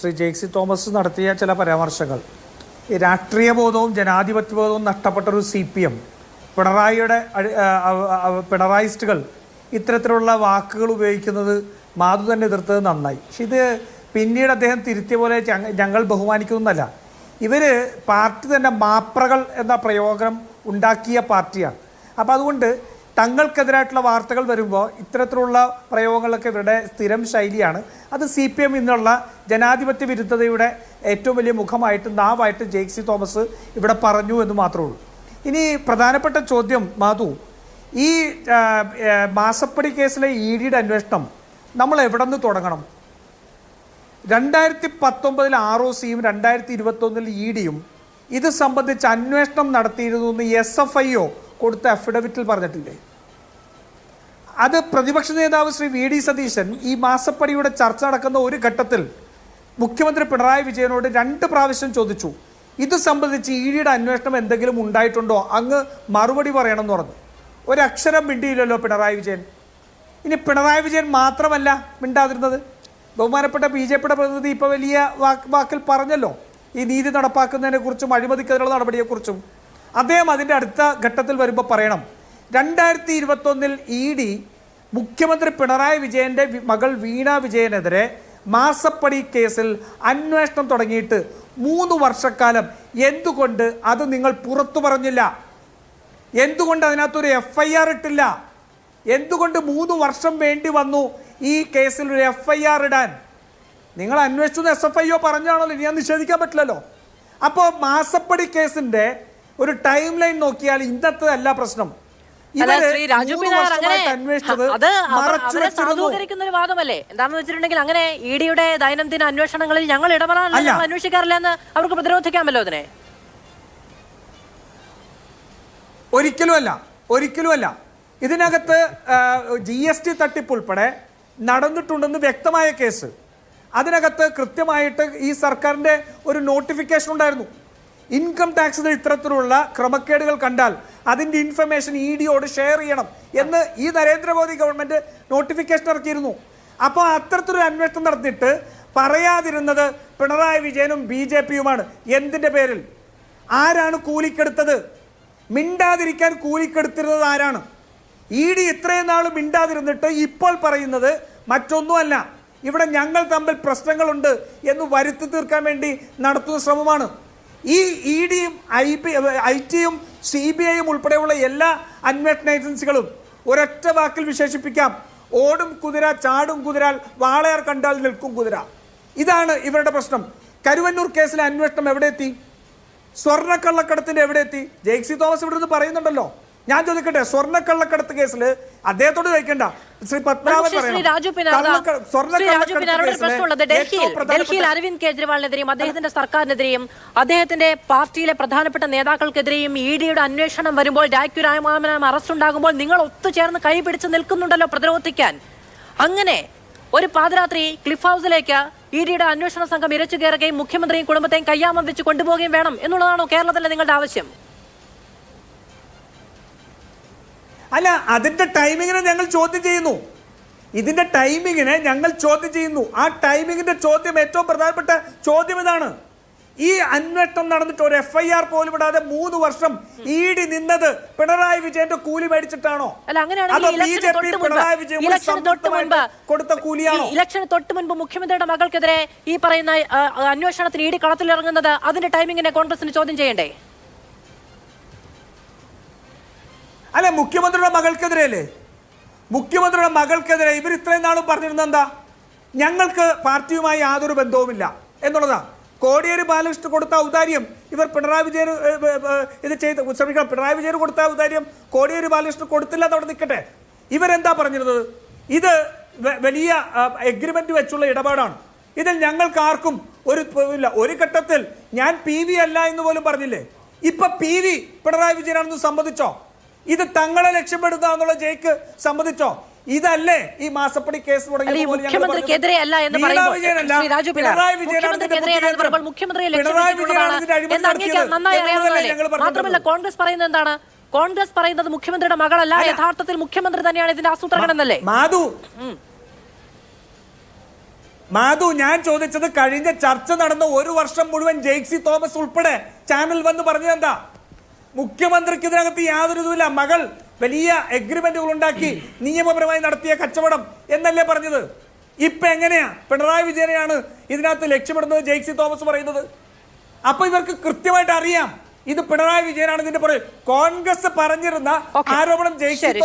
Shri Jaicy Thomas നടത്തിയ ചില പരാമർശങ്ങൾ. ഈ രാഷ്ട്രീയ ബോധവും ജനാധിപത്യ ബോധവും നഷ്ടപ്പെട്ട ഒരു സി പി എം പിണറായിയുടെ പിണറായിസ്റ്റുകൾ ഇത്തരത്തിലുള്ള വാക്കുകൾ ഉപയോഗിക്കുന്നത് മാധു തന്നെ എതിർത്തത് നന്നായി. പക്ഷെ ഇത് പിന്നീട് അദ്ദേഹം തിരുത്തിയ പോലെ ഞങ്ങ- ഞങ്ങൾ ബഹുമാനിക്കുന്നതല്ല. ഇവർ പാർട്ടി തന്നെ മാപ്രകൾ എന്ന പ്രയോഗം ഉണ്ടാക്കിയ പാർട്ടിയാണ്. അപ്പോൾ അതുകൊണ്ട് തങ്ങൾക്കെതിരായിട്ടുള്ള വാർത്തകൾ വരുമ്പോൾ ഇത്തരത്തിലുള്ള പ്രയോഗങ്ങളൊക്കെ ഇവരുടെ സ്ഥിരം ശൈലിയാണ്. അത് സി പി എം ഇന്നുള്ള ജനാധിപത്യ വിരുദ്ധതയുടെ ഏറ്റവും വലിയ മുഖമായിട്ട് നാവായിട്ട് ജെയ്സി തോമസ് ഇവിടെ പറഞ്ഞു എന്ന് മാത്രമേ ഉള്ളൂ. ഇനി പ്രധാനപ്പെട്ട ചോദ്യം മാധു. ഈ മാസപ്പടി കേസിലെ ഇ ഡിയുടെ അന്വേഷണം നമ്മൾ എവിടെ നിന്ന് തുടങ്ങണം? രണ്ടായിരത്തി പത്തൊമ്പതിൽ ആർ ഒ സിയും രണ്ടായിരത്തി ഇരുപത്തൊന്നിൽ ഇ ഡിയും ഇത് സംബന്ധിച്ച് അന്വേഷണം നടത്തിയിരുന്നു എന്ന് എസ് എഫ് ഐ ഒ കൊടുത്ത അഫിഡവിറ്റിൽ പറഞ്ഞിട്ടില്ലേ? അത് പ്രതിപക്ഷ നേതാവ് ശ്രീ വി ഡി സതീശൻ ഈ മാസപ്പടിയുടെ ചർച്ച നടക്കുന്ന ഒരു ഘട്ടത്തിൽ മുഖ്യമന്ത്രി പിണറായി വിജയനോട് രണ്ട് പ്രാവശ്യം ചോദിച്ചു. ഇത് സംബന്ധിച്ച് ഇ ഡിയുടെ അന്വേഷണം എന്തെങ്കിലും ഉണ്ടായിട്ടുണ്ടോ? അങ്ങ് മറുപടി പറയണം എന്ന് പറഞ്ഞു. ഒരക്ഷരം മിണ്ടിയില്ലല്ലോ പിണറായി വിജയൻ. ഇനി പിണറായി വിജയൻ മാത്രമല്ല മിണ്ടാതിരുന്നത്. ബഹുമാനപ്പെട്ട ബി ജെ പിയുടെ പ്രതിനിധി ഇപ്പോൾ വലിയ വാക്ക് വാക്കിൽ പറഞ്ഞല്ലോ. ഈ നീതി നടപ്പാക്കുന്നതിനെക്കുറിച്ചും അഴിമതിക്കെതിരെയുള്ള നടപടിയെക്കുറിച്ചും. അദ്ദേഹം അതിന്റെ അടുത്ത ഘട്ടത്തിൽ വരുമ്പോൾ പറയണം. രണ്ടായിരത്തി ഇരുപത്തൊന്നിൽ ഇ ഡി മുഖ്യമന്ത്രി പിണറായി വിജയന്റെ മകൾ വീണ വിജയനെതിരെ മാസപ്പടി കേസിൽ അന്വേഷണം തുടങ്ങിയിട്ട് മൂന്ന് വർഷക്കാലം. എന്തുകൊണ്ട് അത് നിങ്ങൾ പുറത്തു പറഞ്ഞില്ല? എന്തുകൊണ്ട് അതിനകത്തൊരു എഫ് ഐ ആർ ഇട്ടില്ല? എന്തുകൊണ്ട് മൂന്ന് വർഷം വേണ്ടി വന്നു ഈ കേസിൽ ഒരു എഫ് ഐ ആർ ഇടാൻ? നിങ്ങൾ അന്വേഷിച്ചു എസ് എഫ് ഐ ഒ പറഞ്ഞാണല്ലോ ഇനി ഞാൻ നിഷേധിക്കാൻ പറ്റില്ലല്ലോ. അപ്പോൾ മാസപ്പടി കേസിന്റെ ഒരു ടൈം ലൈൻ നോക്കിയാൽ ഇന്നത്തെ അല്ല പ്രശ്നം. സാധൂകരിക്കുന്ന ഒരു വാദമല്ലേ? എന്താണെന്ന് വെച്ചിട്ടുണ്ടെങ്കിൽ അങ്ങനെ ഇ ഡിയുടെ ദൈനംദിന അന്വേഷണങ്ങളിൽ ഞങ്ങൾ ഇടപെടാറില്ല. ഞങ്ങൾ അന്വേഷിക്കാറില്ല എന്ന് അവർക്ക് പ്രതിരോധിക്കാമല്ലോ അതിനെ? ഒരിക്കലുമല്ല ഒരിക്കലുമല്ല. ഇതിനകത്ത് ജി എസ് ടി തട്ടിപ്പ് ഉൾപ്പെടെ നടന്നിട്ടുണ്ടെന്ന് വ്യക്തമായ കേസ്. അതിനകത്ത് കൃത്യമായിട്ട് ഈ സർക്കാരിന്റെ ഒരു നോട്ടിഫിക്കേഷൻ ഉണ്ടായിരുന്നു. ഇൻകം ടാക്സിൽ ഇത്തരത്തിലുള്ള ക്രമക്കേടുകൾ കണ്ടാൽ അതിന്റെ ഇൻഫർമേഷൻ ഇ ഡിയോട് ഷെയർ ചെയ്യണം എന്ന് ഈ നരേന്ദ്രമോദി ഗവൺമെന്റ് നോട്ടിഫിക്കേഷൻ ഇറക്കിയിരുന്നു. അപ്പോൾ അത്തരത്തിലൊരു അന്വേഷണം നടത്തിയിട്ട് പറയാതിരുന്നത് പിണറായി വിജയനും ബി ജെ പിയുമാണ്. എന്തിന്റെ പേരിൽ? ആരാണ് കൂലിക്കെടുത്തത്? മിണ്ടാതിരിക്കാൻ കൂലിക്കെടുത്തിരുന്നത് ആരാണ്? ഇ ഡി ഇത്രയും നാൾ മിണ്ടാതിരുന്നിട്ട് ഇപ്പോൾ പറയുന്നത് മറ്റൊന്നുമല്ല. ഇവിടെ ഞങ്ങൾ തമ്മിൽ പ്രശ്നങ്ങളുണ്ട് എന്ന് വരുത്തി തീർക്കാൻ വേണ്ടി നടത്തുന്ന ശ്രമമാണ്. ഈ ഇ ഡിയും ഐ പി ഐ ടിയും സി ബി ഐയും ഉൾപ്പെടെയുള്ള എല്ലാ അന്വേഷണ ഏജൻസികളും ഒരൊറ്റ വാക്കിൽ വിശേഷിപ്പിക്കാം. ഓടും കുതിര ചാടും കുതിരാൽ വാളയാർ കണ്ടാൽ നിൽക്കും കുതിര. ഇതാണ് ഇവരുടെ പ്രശ്നം. കരുവന്നൂർ കേസിലെ അന്വേഷണം എവിടെ എത്തി? സ്വർണക്കള്ളക്കടത്തിന്റെ എവിടെ എത്തി? ജെയ്സി തോമസ് ഇവിടെ നിന്ന് പറയുന്നുണ്ടല്ലോ. ഞാൻ ചോദിക്കട്ടെ സ്വർണക്കള്ളക്കടത്ത് കേസിൽ അദ്ദേഹത്തോട് ചോദിക്കണ്ട. ശ്രീ പത്മനാഭൻ ഡൽഹിയിൽ. അരവിന്ദ് കെജ്രിവാളിനെതിരെയും അദ്ദേഹത്തിന്റെ സർക്കാരിനെതിരെയും അദ്ദേഹത്തിന്റെ പാർട്ടിയിലെ പ്രധാനപ്പെട്ട നേതാക്കൾക്കെതിരെയും ഇ ഡിയുടെ അന്വേഷണം വരുമ്പോൾ രാജ്യു രാമനാമൻ അറസ്റ്റ് ഉണ്ടാകുമ്പോൾ നിങ്ങൾ ഒത്തുചേർന്ന് കൈപിടിച്ച് നിൽക്കുന്നുണ്ടല്ലോ പ്രതിരോധിക്കാൻ. അങ്ങനെ ഒരു പാതിരാത്രി ക്ലിഫ് ഹൗസിലേക്ക് ഇ ഡിയുടെ അന്വേഷണ സംഘം ഇരച്ചു കയറുകയും മുഖ്യമന്ത്രിയും കുടുംബത്തെയും കയ്യാമം വെച്ച് കൊണ്ടുപോവുകയും വേണം എന്നുള്ളതാണോ കേരളത്തിലെ നിങ്ങളുടെ ആവശ്യം? അല്ല അതിന്റെ ടൈമിങ്ങിനെ ഞങ്ങൾ ചോദ്യം ചെയ്യുന്നു. ഇതിന്റെ ടൈമിങ്ങിനെ ഞങ്ങൾ ചോദ്യം ചെയ്യുന്നു. ആ ടൈമിങ്ങിന്റെ ചോദ്യം ഏറ്റവും പ്രധാനപ്പെട്ട ചോദ്യം ഇതാണ്. ഈ അന്വേഷണം നടന്നിട്ട് ഒരു എഫ് ഐ ആർ പോലും ഇടാതെ മൂന്ന് വർഷം ഡി നിന്നത് പിണറായി വിജയന്റെ കൂലി മേടിച്ചിട്ടാണോ? അതോ B J P Pinarayi Vijayan കൊടുത്ത കൂലിയാണോ? ഇലക്ഷന് തൊട്ട് മുൻപ് മുഖ്യമന്ത്രിയുടെ മകൾക്കെതിരെ ഈ പറയുന്ന അന്വേഷണത്തിന് ഇടി കളത്തിലിറങ്ങുന്നത് അതിന്റെ ടൈമിങ്ങിനെ കോൺഗ്രസിന് ചോദ്യം ചെയ്യണ്ടേ? അല്ല മുഖ്യമന്ത്രിയുടെ മകൾക്കെതിരെ അല്ലേ മുഖ്യമന്ത്രിയുടെ മകൾക്കെതിരെ ഇവർ ഇത്രയും നാളും പറഞ്ഞിരുന്ന എന്താ? ഞങ്ങൾക്ക് പാർട്ടിയുമായി യാതൊരു ബന്ധവുമില്ല എന്നുള്ളതാ. കോടിയേരി ബാലകൃഷ്ണൻ കൊടുത്ത ഔദാര്യം ഇവർ പിണറായി വിജയൻ ഇത് ചെയ്ത് ക്ഷമിക്കണം പിണറായി വിജയൻ കൊടുത്ത ഔദാര്യം കോടിയേരി ബാലകൃഷ്ണൻ കൊടുത്തില്ല എന്നവിടെ നിൽക്കട്ടെ. ഇവരെന്താ പറഞ്ഞിരുന്നത്? ഇത് വലിയ എഗ്രിമെന്റ് വെച്ചുള്ള ഇടപാടാണ്. ഇതിൽ ഞങ്ങൾക്ക് ആർക്കും ഒരു ഇല്ല ഒരു ഘട്ടത്തിൽ ഞാൻ പി വി അല്ല എന്ന് പോലും പറഞ്ഞില്ലേ? ഇപ്പൊ പി വി പിണറായി വിജയനാണെന്ന് സമ്മതിച്ചോ? ഇത് തങ്ങളെ ലക്ഷ്യപ്പെടുത്തുക എന്നുള്ള ജയിക്ക് സമ്മതിച്ചോ? ഇതല്ലേ ഈ മാസപ്പടി കേസ് മുഖ്യമന്ത്രിക്കെതിരെ അല്ല എന്ന് പറയുമ്പോൾ മുഖ്യമന്ത്രിയെ? മാത്രമല്ല കോൺഗ്രസ് പറയുന്നത് എന്താണ്? കോൺഗ്രസ് പറയുന്നത് മുഖ്യമന്ത്രിയുടെ മകളല്ല യഥാർത്ഥത്തിൽ മുഖ്യമന്ത്രി തന്നെയാണ് ഇതിന്റെ ആസൂത്രകൻ എന്നല്ലേ? മാധു. മാധു ഞാൻ ചോദിച്ചത് കഴിഞ്ഞ ചർച്ച നടന്ന ഒരു വർഷം മുഴുവൻ ജെയ്സി തോമസ് ഉൾപ്പെടെ ചാനൽ വന്ന് പറഞ്ഞത് എന്താ? മുഖ്യമന്ത്രിക്ക് ഇതിനകത്ത് യാതൊരു ഇതുമില്ല. മകൾ വലിയ എഗ്രിമെന്റുകൾ ഉണ്ടാക്കി നിയമപരമായി നടത്തിയ കച്ചവടം എന്നല്ലേ പറഞ്ഞത്? ഇപ്പൊ എങ്ങനെയാ? പിണറായി വിജയനെയാണ് ഇതിനകത്ത് ലക്ഷ്യമിടുന്നത് ജെയ്സി തോമസ് പറയുന്നത്. അപ്പൊ ഇവർക്ക് കൃത്യമായിട്ട് അറിയാം. ഇത് പിണറായി വിജയനാണ് ഇതിന്റെ പുറകെ. കോൺഗ്രസ് പറഞ്ഞിരുന്ന ആരോപണം ശരി,